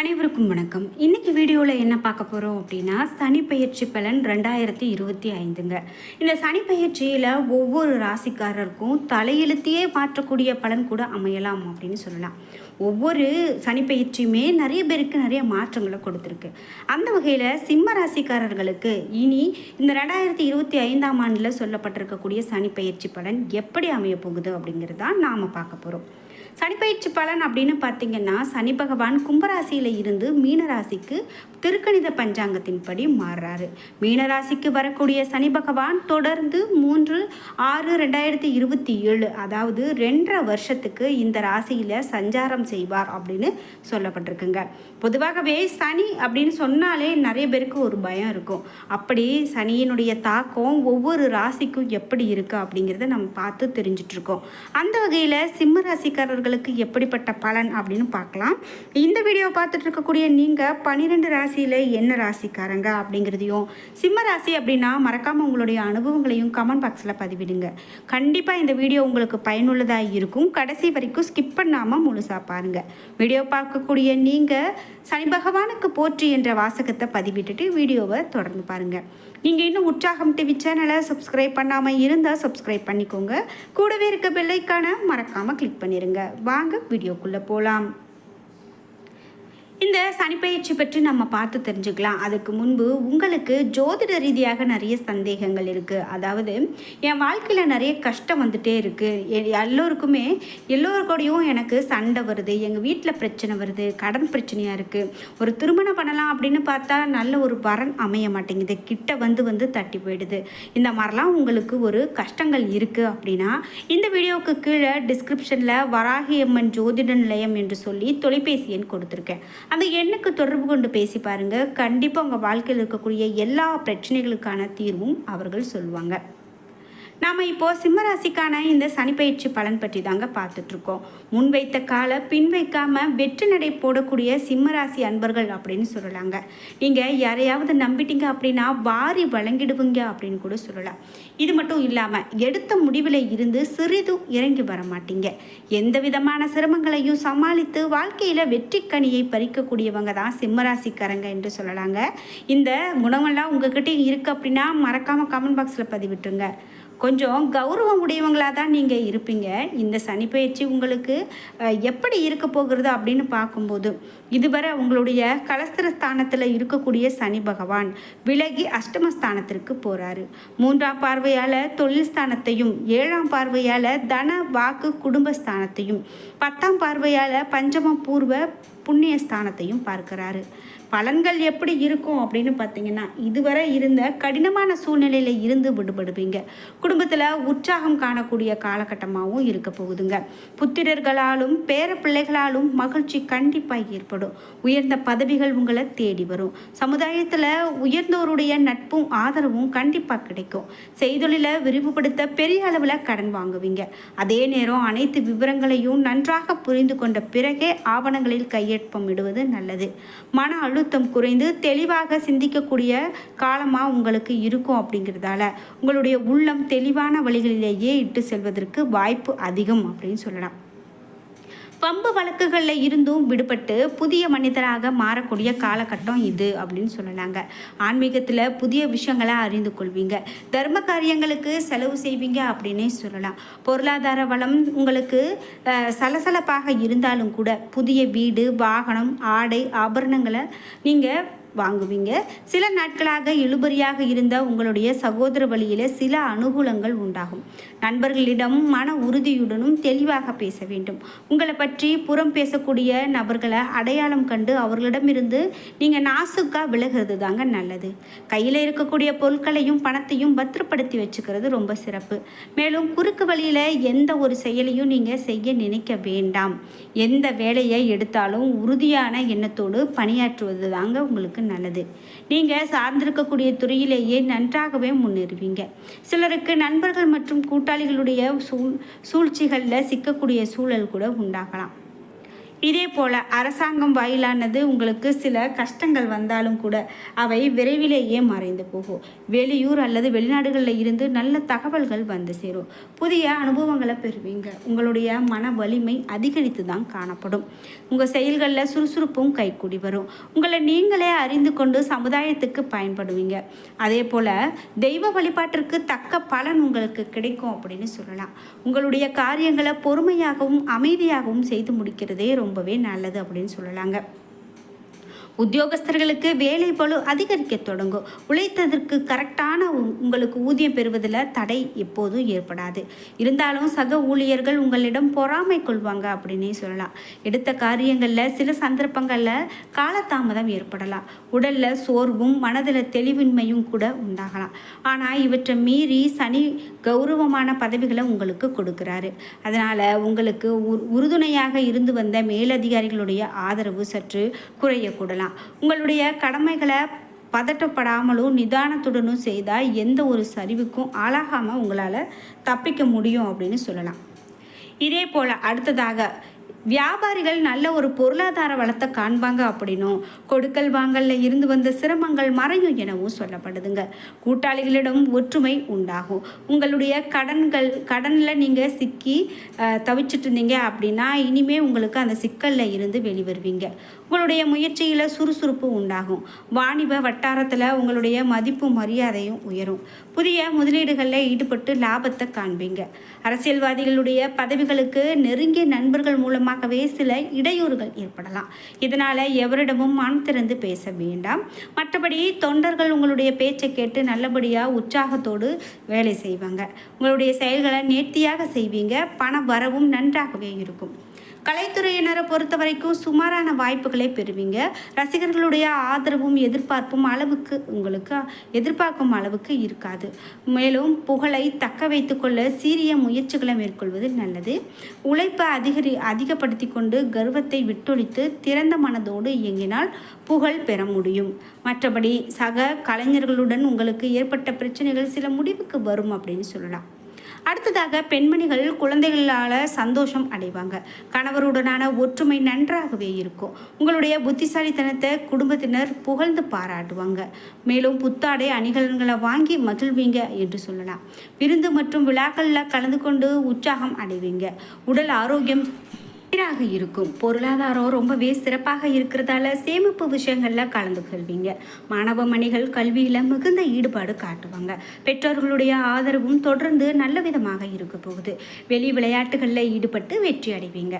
அனைவருக்கும் வணக்கம். இன்றைக்கி வீடியோவில் என்ன பார்க்க போகிறோம் அப்படின்னா சனி பயிற்சி பலன் ரெண்டாயிரத்தி இருபத்தி ஐந்துங்க. இந்த சனி பயிற்சியில் ஒவ்வொரு ராசிக்காரருக்கும் தலையெழுத்தையே மாற்றக்கூடிய பலன் கூட அமையலாம் அப்படின்னு சொல்லலாம். ஒவ்வொரு சனி பயிற்சியுமே நிறைய பேருக்கு நிறைய மாற்றங்களை கொடுத்துருக்கு. அந்த வகையில் சிம்ம ராசிக்காரர்களுக்கு இனி இந்த ரெண்டாயிரத்தி இருபத்தி ஐந்தாம் ஆண்டில் சொல்லப்பட்டிருக்கக்கூடிய சனி பயிற்சி பலன் எப்படி அமைய போகுது அப்படிங்கிறது தான் நாம் பார்க்க போகிறோம் சனிப்பயிற்சி பலன் அப்படின்னு பார்த்தீங்கன்னா சனி பகவான் கும்பராசியில் இருந்து மீனராசிக்கு திருக்கணித பஞ்சாங்கத்தின்படி மாறுறாரு. மீனராசிக்கு வரக்கூடிய சனி பகவான் தொடர்ந்து மூன்று ஆறு ரெண்டாயிரத்தி இருபத்தி ஏழு அதாவது ரெண்டரை வருஷத்துக்கு இந்த ராசியில் சஞ்சாரம் செய்வார் அப்படின்னு சொல்லப்பட்டிருக்குங்க. பொதுவாகவே சனி அப்படின்னு சொன்னாலே நிறைய பேருக்கு ஒரு பயம் இருக்கும். அப்படி சனியினுடைய தாக்கம் ஒவ்வொரு ராசிக்கும் எப்படி இருக்குது அப்படிங்கிறத நம்ம பார்த்து தெரிஞ்சிட்ருக்கோம் அந்த வகையில் சிம்ம உங்களுக்கு எப்படிப்பட்ட பலன் அப்படின்னு பார்க்கலாம். இந்த வீடியோ பார்த்துட்டு இருக்கக்கூடிய நீங்கள் பன்னிரெண்டு ராசியில் என்ன ராசிக்காரங்க அப்படிங்கிறதையும் சிம்ம ராசி அப்படின்னா மறக்காமல் உங்களுடைய அனுபவங்களையும் கமெண்ட் பாக்ஸில் பதிவிடுங்க. கண்டிப்பாக இந்த வீடியோ உங்களுக்கு பயனுள்ளதாக இருக்கும். கடைசி வரைக்கும் ஸ்கிப் பண்ணாமல் முழுசாக பாருங்கள் வீடியோ பார்க்கக்கூடிய நீங்கள் சனி பகவானுக்கு போற்றி என்ற வாசகத்தை பதிவிட்டுட்டு வீடியோவை தொடர்ந்து பாருங்கள் நீங்கள் இன்னும் உற்சாகம் டிவி சேனலை சப்ஸ்கிரைப் பண்ணாமல் இருந்தால் சப்ஸ்கிரைப் பண்ணிக்கோங்க. கூடவே இருக்க பெல்லைக்கான மறக்காமல் கிளிக் பண்ணிடுங்க வாங்க வீடியோக்குள்ளே போகலாம் இந்த சனிப்பயிற்சி பற்றி நம்ம பார்த்து தெரிஞ்சுக்கலாம். அதுக்கு முன்பு உங்களுக்கு ஜோதிட ரீதியாக நிறைய சந்தேகங்கள் இருக்குது அதாவது என் வாழ்க்கையில் நிறைய கஷ்டம் வந்துட்டே இருக்குது எல்லோருக்குமே எல்லோருக்கூடையும் எனக்கு சண்டை வருது. எங்கள் வீட்டில் பிரச்சனை வருது. கடன் பிரச்சனையாக இருக்குது ஒரு திருமணம் பண்ணலாம் அப்படின்னு பார்த்தா நல்ல ஒரு வரன் அமைய மாட்டேங்குது. கிட்ட வந்து வந்து தட்டி போயிடுது. இந்த மாதிரிலாம் உங்களுக்கு ஒரு கஷ்டங்கள் இருக்குது அப்படின்னா இந்த வீடியோவுக்கு கீழே டிஸ்கிரிப்ஷனில் வராகி அம்மன் ஜோதிட நிலையம் என்று சொல்லி தொலைபேசி எண் கொடுத்துருக்கேன். அந்த எண்ணுக்கு தொடர்பு கொண்டு பேசி பாருங்கள் கண்டிப்பாக உங்கள் வாழ்க்கையில் இருக்கக்கூடிய எல்லா பிரச்சனைகளுக்கான தீர்வும் அவர்கள் சொல்லுவாங்க. நாம் இப்போது சிம்மராசிக்கான இந்த சனிப்பயிற்சி பலன் பற்றி தாங்க பார்த்துட்ருக்கோம். முன் வைத்த கால பின் வைக்காமல் வெற்றி நடை போடக்கூடிய சிம்மராசி அன்பர்கள் அப்படின்னு சொல்லலாங்க. நீங்கள் யாரையாவது நம்பிட்டீங்க அப்படின்னா வாரி வழங்கிடுவீங்க அப்படின்னு கூட சொல்லலாம். இது மட்டும் இல்லாமல் எடுத்த முடிவில் இருந்து சிறிதும் இறங்கி வர மாட்டீங்க. எந்த விதமான சிரமங்களையும் சமாளித்து வாழ்க்கையில் வெற்றி கனியை பறிக்கக்கூடியவங்க தான் சிம்மராசிக்காரங்க என்று சொல்லலாங்க. இந்த குணமெல்லாம் உங்ககிட்ட இருக்குது அப்படின்னா மறக்காமல் கமெண்ட் பாக்ஸில் பதிவிட்டுருங்க. கொஞ்சம் கௌரவம் உடையவங்களாக தான் நீங்கள் இருப்பீங்க. இந்த சனி பயிற்சி உங்களுக்கு எப்படி இருக்க போகிறது அப்படின்னு பார்க்கும்போது இதுவரை உங்களுடைய கலஸ்திரஸ்தானத்தில் இருக்கக்கூடிய சனி பகவான் விலகி அஷ்டமஸ்தானத்திற்கு போகிறாரு மூன்றாம் பார்வையால் தொழில் ஸ்தானத்தையும் ஏழாம் பார்வையால் தன வாக்கு குடும்பஸ்தானத்தையும் பத்தாம் பார்வையால் பஞ்சம பூர்வ புண்ணிய ஸ்தானத்தையும் பார்க்கிறாரு. பலன்கள் எப்படி இருக்கும் அப்படின்னு பார்த்தீங்கன்னா இதுவரை இருந்த கடினமான சூழ்நிலையில் இருந்து விடுபடுவீங்க. குடும்பத்தில் உற்சாகம் காணக்கூடிய காலகட்டமாகவும் இருக்க போகுதுங்க. புத்திரர்களாலும் பேர பிள்ளைகளாலும் மகிழ்ச்சி கண்டிப்பாக ஏற்படும். உயர்ந்த பதவிகள் உங்களை தேடி வரும். சமுதாயத்தில் உயர்ந்தோருடைய நட்பும் ஆதரவும் கண்டிப்பாக கிடைக்கும். செய்தொழிலை விரிவுபடுத்த பெரிய அளவில் கடன் வாங்குவீங்க. அதே நேரம் அனைத்து விவரங்களையும் நன்றாக புரிந்து கொண்ட பிறகே ஆவணங்களில் கையெழுப்பம் இடுவது நல்லது. மன அழுத்தம் குறைந்து தெளிவாக சிந்திக்கக்கூடிய காலமாக உங்களுக்கு இருக்கும் அப்படிங்கிறதால உங்களுடைய உள்ளம் தெளிவான வழிகளிலேயே இட்டு செல்வதற்கு வாய்ப்பு அதிகம் அப்படின்னு சொல்லலாம். பம்பு வழக்குகளில் இருந்தும் விடுபட்டு புதிய மனிதராக மாறக்கூடிய காலகட்டம் இது அப்படின்னு சொல்லலாங்க ஆன்மீகத்தில் புதிய விஷயங்களை அறிந்து கொள்வீங்க. தர்ம காரியங்களுக்கு செலவு செய்வீங்க அப்படின்னே சொல்லலாம். பொருளாதார வளம் உங்களுக்கு சலசலப்பாக இருந்தாலும் கூட புதிய வீடு வாகனம் ஆடை ஆபரணங்களை நீங்கள் வாங்குவீங்க. சில நாட்களாக இழுபறியாக இருந்த உங்களுடைய சகோதர வழியில் சில அனுகூலங்கள் உண்டாகும். நண்பர்களிடம் மன உறுதியுடனும் தெளிவாக பேச வேண்டும். உங்களை பற்றி புறம் பேசக்கூடிய நபர்களை அடையாளம் கண்டு அவர்களிடமிருந்து நீங்கள் நாசுக்காக விலகிறது தாங்க நல்லது. கையில் இருக்கக்கூடிய பொருட்களையும் பணத்தையும் பத்திரப்படுத்தி வச்சுக்கிறது ரொம்ப சிறப்பு. மேலும் குறுக்கு வழியில் எந்த ஒரு செயலையும் நீங்கள் செய்ய நினைக்க வேண்டாம். எந்த வேலையை எடுத்தாலும் உறுதியான எண்ணத்தோடு பணியாற்றுவது தாங்க உங்களுக்கு நல்லது. நீங்கள் சார்ந்திருக்கக்கூடிய துறையிலேயே நன்றாகவே முன்னேறுவீங்க. சிலருக்கு நண்பர்கள் மற்றும் கூட்டாளிகளுடைய சூழ் சூழ்ச்சிகளில் சிக்கக்கூடிய சூழல் கூட உண்டாகலாம். இதே போல் அரசாங்கம் வாயிலானது உங்களுக்கு சில கஷ்டங்கள் வந்தாலும் கூட அவை விரைவிலேயே மறைந்து போகும். வெளியூர் அல்லது வெளிநாடுகளில் இருந்து நல்ல தகவல்கள் வந்து சேரும். புதிய அனுபவங்களை பெறுவீங்க. உங்களுடைய மன வலிமை அதிகரித்து தான் காணப்படும். உங்கள் செயல்களில் சுறுசுறுப்பும் கைக்கூடி வரும். உங்களை நீங்களே அறிந்து கொண்டு சமுதாயத்துக்கு பயன்படுவீங்க. அதே போல் தெய்வ வழிபாட்டிற்கு தக்க பலன் உங்களுக்கு கிடைக்கும் அப்படின்னு சொல்லலாம். உங்களுடைய காரியங்களை பொறுமையாகவும் அமைதியாகவும் செய்து முடிக்கிறதே ரொம்பவே நல்லது அப்படின்னு சொல்லலாங்க. உத்தியோகஸ்தர்களுக்கு வேலை பழு அதிகரிக்க தொடங்கும். உழைத்ததற்கு கரெக்டான உ- உங்களுக்கு ஊதியம் பெறுவதில் தடை எப்போதும் ஏற்படாது. இருந்தாலும் சக ஊழியர்கள் உங்களிடம் பொறாமை கொள்வாங்க அப்படின்னே சொல்லலாம். எடுத்த காரியங்களில் சில சந்தர்ப்பங்களில் காலதாமதம் ஏற்படலாம். உடலில் சோர்வும் மனதில் தெளிவின்மையும் கூட உண்டாகலாம். ஆனால் இவற்றை மீறி சனி கௌரவமான பதவிகளை உங்களுக்கு கொடுக்குறாரு. அதனால் உங்களுக்கு உ- உறுதுணையாக இருந்து வந்த மேலதிகாரிகளுடைய ஆதரவு சற்று குறையக்கூடலாம் உங்களுடைய கடமைகளை பதட்டப்படாமலும் நிதானத்துடனும் செய்தால் எந்த ஒரு சரிவுக்கும் ஆளாகாமல் உங்களால் தப்பிக்க முடியும் அப்படின்னு சொல்லலாம். இதே போல் அடுத்ததாக வியாபாரிகள் நல்ல ஒரு பொருளாதார வளத்தை காண்பாங்க அப்படின்னும் கொடுக்கல் வாங்கல்ல இருந்து வந்த சிரமங்கள் மறையும் எனவும் சொல்லப்படுதுங்க. கூட்டாளிகளிடம் ஒற்றுமை உண்டாகும். உங்களுடைய கடன்கள் கடனில் நீங்கள் சிக்கி தவிச்சிட்டு இருந்தீங்க அப்படின்னா இனிமே உங்களுக்கு அந்த சிக்கலில் இருந்து வெளிவருவீங்க. உங்களுடைய முயற்சியில் சுறுசுறுப்பு உண்டாகும். வாணிப வட்டாரத்தில் உங்களுடைய மதிப்பு மரியாதையும் உயரும். புதிய முதலீடுகளில் ஈடுபட்டு லாபத்தை காண்பீங்க. அரசியல்வாதிகளுடைய பதவிகளுக்கு நெருங்கிய நண்பர்கள் மூலமாகவே சில இடையூறுகள் ஏற்படலாம். இதனால் எவரிடமும் மனம் திறந்து பேச வேண்டாம். மற்றபடி தொண்டர்கள் உங்களுடைய பேச்சை கேட்டு நல்லபடியாக உற்சாகத்தோடு வேலை செய்வாங்க. உங்களுடைய செயல்களை நேர்த்தியாக செய்வீங்க. பண வரவும் நன்றாகவே இருக்கும். கலைத்துறையினரை பொறுத்த வரைக்கும் சுமாரான வாய்ப்புகளை பெறுவீங்க. ரசிகர்களுடைய ஆதரவும் எதிர்பார்ப்பும் அளவுக்கு உங்களுக்கு எதிர்பார்க்கும் அளவுக்கு இருக்காது. மேலும் புகழை தக்க வைத்துக்கொள்ள சீரிய முயற்சிகளை மேற்கொள்வது நல்லது. உழைப்பை அதிகரி அதிகப்படுத்தி கொண்டு கர்வத்தை விட்டொழித்து திறந்த மனதோடு இயங்கினால் புகழ் பெற முடியும். மற்றபடி சக கலைஞர்களுடன் உங்களுக்கு ஏற்பட்ட பிரச்சனைகள் சில முடிவுக்கு வரும் அப்படின்னு சொல்லலாம். அடுத்ததாக பெண்மணிகள் குழந்தைகளால் சந்தோஷம் அடைவாங்க. கணவருடனான ஒற்றுமை நன்றாகவே இருக்கும். உங்களுடைய புத்திசாலித்தனத்தை குடும்பத்தினர் புகழ்ந்து பாராட்டுவாங்க. மேலும் புத்தாடை அணிகலன்களை வாங்கி மகிழ்வீங்க என்று சொல்லலாம். விருந்து மற்றும் விழாக்களில் கலந்து கொண்டு உற்சாகம் அடைவீங்க. உடல் ஆரோக்கியம் சீராக இருக்கும். பொருளாதாரம் ரொம்பவே சிறப்பாக இருக்கிறதால சேமிப்பு விஷயங்களில் கலந்து கொள்வீங்க மாணவ மணிகள் கல்வியில் மிகுந்த ஈடுபாடு காட்டுவாங்க. பெற்றோர்களுடைய ஆதரவும் தொடர்ந்து நல்ல விதமாக இருக்க போகுது. வெளி விளையாட்டுகளில் ஈடுபட்டு வெற்றி அடைவீங்க.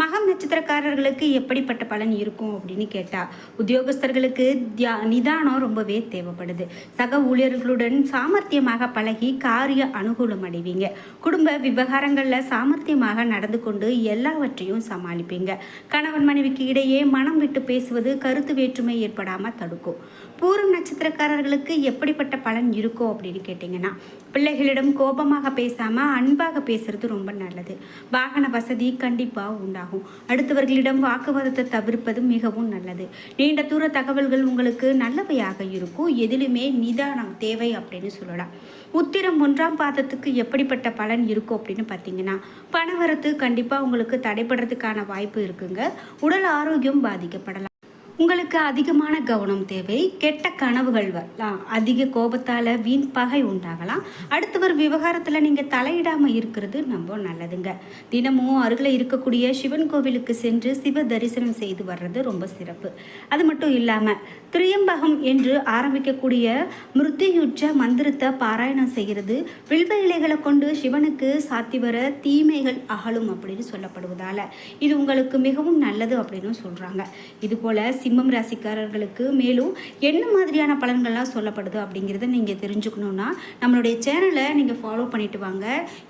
மகம் நட்சத்திரக்காரர்களுக்கு எப்படிப்பட்ட பலன் இருக்கும் அப்படின்னு கேட்டால் உத்தியோகஸ்தர்களுக்கு தியா நிதானம் ரொம்பவே தேவைப்படுது. சக ஊழியர்களுடன் சாமர்த்தியமாக பழகி காரிய அனுகூலம் அடைவீங்க. குடும்ப விவகாரங்களில் சாமர்த்தியமாக நடந்து கொண்டு எல்லாவற்றையும் சமாளிப்பீங்க. கணவன் மனைவிக்கு இடையே மனம் விட்டு பேசுவது கருத்து வேற்றுமை ஏற்படாமல் தடுக்கும். பூரம் நட்சத்திரக்காரர்களுக்கு எப்படிப்பட்ட பலன் இருக்கும் அப்படின்னு கேட்டிங்கன்னா பிள்ளைகளிடம் கோபமாக பேசாமல் அன்பாக பேசுறது ரொம்ப நல்லது. வாகன வசதி கண்டிப்பாக உண்டாகும். அடுத்தவர்களிடம் வாக்குவாதத்தை தவிர்ப்பது மிகவும் நல்லது. நீண்ட தூர தகவல்கள் உங்களுக்கு நல்லவையாக இருக்கும். எதிலுமே நிதானம் தேவை அப்படின்னு சொல்லலாம். உத்திரம் ஒன்றாம் பாதத்துக்கு எப்படிப்பட்ட பலன் இருக்கும் அப்படின்னு பார்த்தீங்கன்னா பணவரத்து கண்டிப்பாக உங்களுக்கு தடைப்படுறதுக்கான வாய்ப்பு இருக்குங்க. உடல் ஆரோக்கியம் பாதிக்கப்படலாம். உங்களுக்கு அதிகமான கவனம் தேவை. கெட்ட கனவுகள் வரலாம். அதிக கோபத்தால் வீண் பகை உண்டாகலாம். அடுத்தவர் விவகாரத்தில் நீங்கள் தலையிடாமல் இருக்கிறது ரொம்ப நல்லதுங்க. தினமும் அருகில் இருக்கக்கூடிய சிவன் கோவிலுக்கு சென்று சிவ தரிசனம் செய்து வர்றது ரொம்ப சிறப்பு. அது மட்டும் இல்லாமல் திரியம்பகம் என்று ஆரம்பிக்கக்கூடிய மிருத்தியுற்ற மந்திரத்தை பாராயணம் செய்கிறது. வில்வ இலைகளை கொண்டு சிவனுக்கு சாத்தி வர தீமைகள் அகலும் அப்படின்னு சொல்லப்படுவதால் இது உங்களுக்கு மிகவும் நல்லது அப்படின்னு சொல்கிறாங்க இது போல் சிம்மம் ராசிக்காரர்களுக்கு மேலும் என்ன மாதிரியான பலன்கள்லாம் சொல்லப்படுது அப்படிங்கிறத நீங்கள் தெரிஞ்சுக்கணுன்னா நம்மளுடைய சேனலை நீங்கள் ஃபாலோ பண்ணிட்டு வாங்க.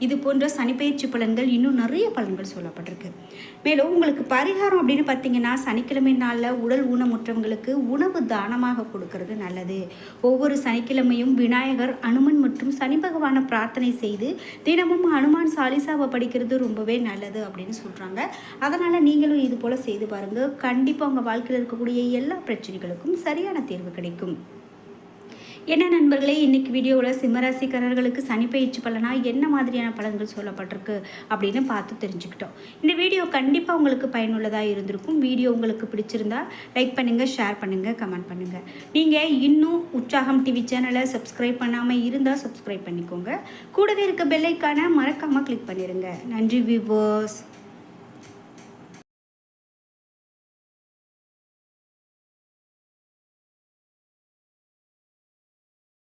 இது போன்ற சனிப்பயிற்சி பலன்கள் இன்னும் நிறைய பலன்கள் சொல்லப்பட்டிருக்கு. மேலும் உங்களுக்கு பரிகாரம் அப்படின்னு பார்த்தீங்கன்னா சனிக்கிழமை நாளில் உடல் ஊனமுற்றவங்களுக்கு உணவு தானமாக கொடுக்கறது நல்லது. ஒவ்வொரு சனிக்கிழமையும் விநாயகர் அனுமன் மற்றும் சனி பகவானை பிரார்த்தனை செய்து தினமும் அனுமான் சாலிசாவை படிக்கிறது ரொம்பவே நல்லது அப்படின்னு சொல்கிறாங்க அதனால் நீங்களும் இது போல் செய்து பாருங்கள் கண்டிப்பாக உங்கள் வாழ்க்கையில் இருக்கக்கூடிய எல்லா பிரச்சனைகளுக்கும் சரியான தீர்வு கிடைக்கும். என்ன நண்பர்களே இன்னைக்கு வீடியோவில் சிம்மராசிக்காரர்களுக்கு சனி பயிற்சி பலனா என்ன மாதிரியான பலன்கள் சொல்லப்பட்டிருக்கு அப்படின்னு பார்த்து தெரிஞ்சுக்கிட்டோம். இந்த வீடியோ கண்டிப்பாக உங்களுக்கு பயனுள்ளதாக இருந்திருக்கும். வீடியோ உங்களுக்கு பிடிச்சிருந்தா லைக் பண்ணுங்கள் ஷேர் பண்ணுங்கள் கமெண்ட் பண்ணுங்கள் நீங்கள் இன்னும் உற்சாகம் டிவி சேனலை சப்ஸ்கிரைப் பண்ணாமல் இருந்தால் சப்ஸ்கிரைப் பண்ணிக்கோங்க. கூடவே இருக்க பெல்லைக்கான மறக்காமல் கிளிக் பண்ணிடுங்க நன்றி வியூவர்ஸ்